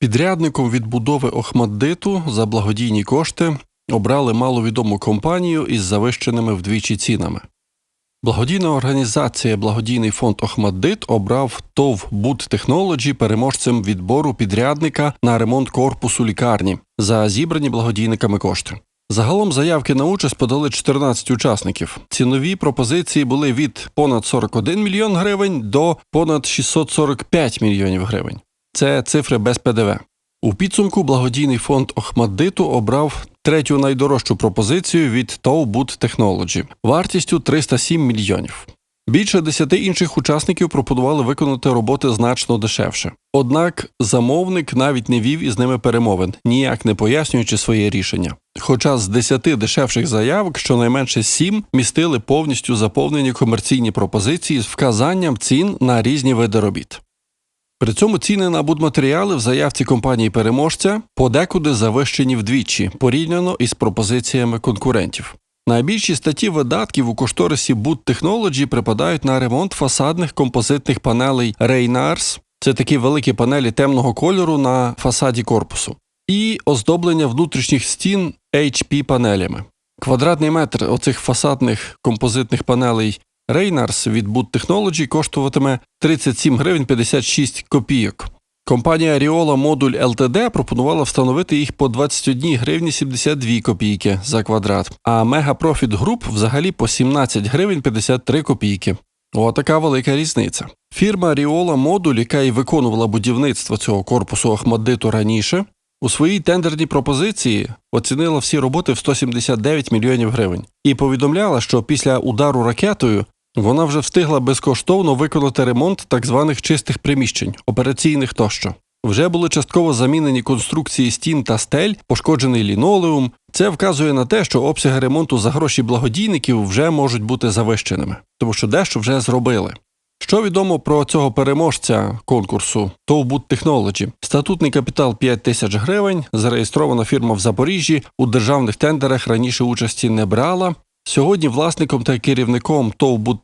Підрядником відбудови Охмаддиту за благодійні кошти обрали маловідому компанію із завищеними вдвічі цінами. Благодійна організація Благодійний фонд Охмаддит обрав ТОВ Буд Технолоджі переможцем відбору підрядника на ремонт корпусу лікарні за зібрані благодійниками кошти. Загалом заявки на участь подали 14 учасників. Цінові пропозиції були від понад 41 мільйон гривень до понад 645 мільйонів гривень. Це цифри без ПДВ. У підсумку благодійний фонд Охмаддиту обрав третю найдорожчу пропозицію від Буд Technology вартістю 307 мільйонів. Більше десяти інших учасників пропонували виконати роботи значно дешевше. Однак замовник навіть не вів із ними перемовин, ніяк не пояснюючи своє рішення. Хоча з десяти дешевших заявок щонайменше сім містили повністю заповнені комерційні пропозиції з вказанням цін на різні види робіт. При цьому ціни на будматеріали в заявці компанії переможця подекуди завищені вдвічі, порівняно із пропозиціями конкурентів. Найбільші статті видатків у кошторисі Boot Technology припадають на ремонт фасадних композитних панелей Reynars, це такі великі панелі темного кольору на фасаді корпусу, і оздоблення внутрішніх стін HP панелями. Квадратний метр оцих фасадних композитних панелей Reynars від Boot Technology коштуватиме 37 гривень 56 копійок. Компанія Riola Модуль LTD пропонувала встановити їх по 21 гривні 72 копійки за квадрат, а Mega Profit Group взагалі по 17 гривень 53 копійки. Отака велика різниця. Фірма Riola Модуль, яка і виконувала будівництво цього корпусу Ахмаддиту раніше, у своїй тендерній пропозиції оцінила всі роботи в 179 мільйонів гривень і повідомляла, що після удару ракетою вона вже встигла безкоштовно виконати ремонт так званих чистих приміщень, операційних тощо. Вже були частково замінені конструкції стін та стель, пошкоджений лінолеум. Це вказує на те, що обсяги ремонту за гроші благодійників вже можуть бути завищеними, тому що дещо вже зробили. Що відомо про цього переможця конкурсу Товбут Technology? Статутний капітал 5 тисяч гривень, зареєстрована фірма в Запоріжжі, у державних тендерах раніше участі не брала. Сьогодні власником та керівником ТОВ Буд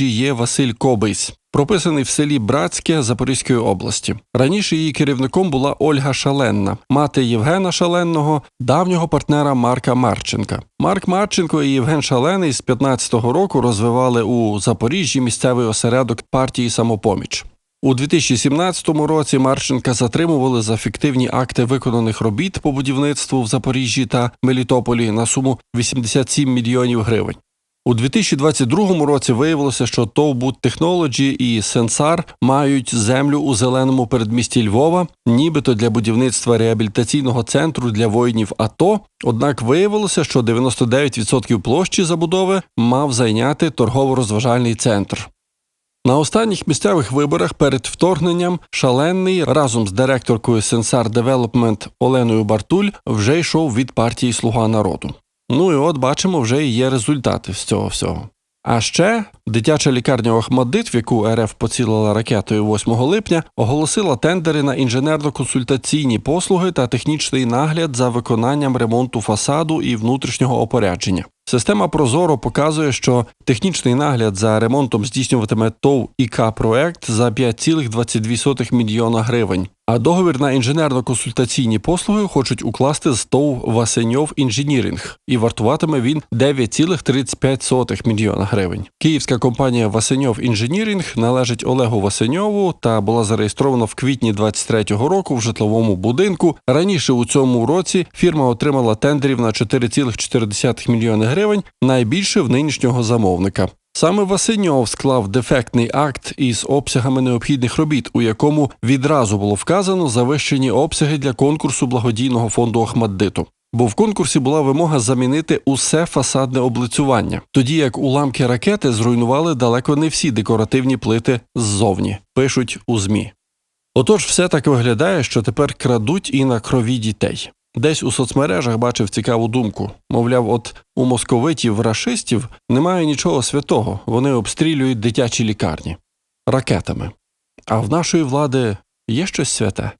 є Василь Кобийсь, прописаний в селі Братське Запорізької області. Раніше її керівником була Ольга Шаленна, мати Євгена Шаленного, давнього партнера Марка Марченка. Марк Марченко і Євген Шалений з 15-го року розвивали у Запоріжжі місцевий осередок партії Самопоміч. У 2017 році Марченка затримували за фіктивні акти виконаних робіт по будівництву в Запоріжжі та Мелітополі на суму 87 мільйонів гривень. У 2022 році виявилося, що ТОВ Boot Technology і Сенсар мають землю у зеленому передмісті Львова, нібито для будівництва реабілітаційного центру для воїнів АТО. Однак виявилося, що 99% площі забудови мав зайняти торгово-розважальний центр. На останніх місцевих виборах перед вторгненням шалений разом з директоркою Sensar Development Оленою Бартуль вже йшов від партії Слуга народу. Ну і от бачимо, вже є результати з цього всього. А ще дитяча лікарня Охмадит, в яку РФ поцілила ракетою 8 липня, оголосила тендери на інженерно-консультаційні послуги та технічний нагляд за виконанням ремонту фасаду і внутрішнього опорядження. Система Прозоро показує, що технічний нагляд за ремонтом здійснюватиме ТОВ ІК проект за 5,22 мільйона гривень. А договір на інженерно-консультаційні послуги хочуть укласти з ТОВ Васеньов Інженіринг і вартуватиме він 9,35 мільйона гривень. Київська компанія Васеньов Інженіринг належить Олегу Васеньову та була зареєстрована в квітні 23-го року в житловому будинку. Раніше у цьому році фірма отримала тендерів на 4,4 мільйони гривень, найбільше в нинішнього замовника. Саме Васиньов склав дефектний акт із обсягами необхідних робіт, у якому відразу було вказано завищені обсяги для конкурсу благодійного фонду Охмаддиту. Бо в конкурсі була вимога замінити усе фасадне облицювання, тоді як уламки ракети зруйнували далеко не всі декоративні плити ззовні, пишуть у ЗМІ. Отож, все так виглядає, що тепер крадуть і на крові дітей. Десь у соцмережах бачив цікаву думку. Мовляв, от у московитів рашистів немає нічого святого, вони обстрілюють дитячі лікарні ракетами. А в нашої влади є щось святе,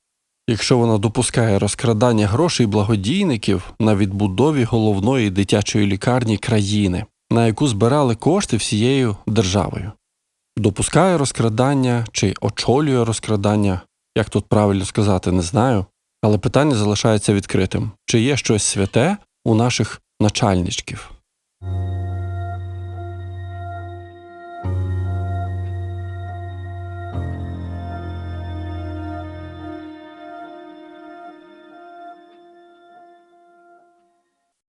якщо вона допускає розкрадання грошей благодійників на відбудові головної дитячої лікарні країни, на яку збирали кошти всією державою. Допускає розкрадання чи очолює розкрадання, як тут правильно сказати, не знаю. Але питання залишається відкритим: чи є щось святе у наших начальничків?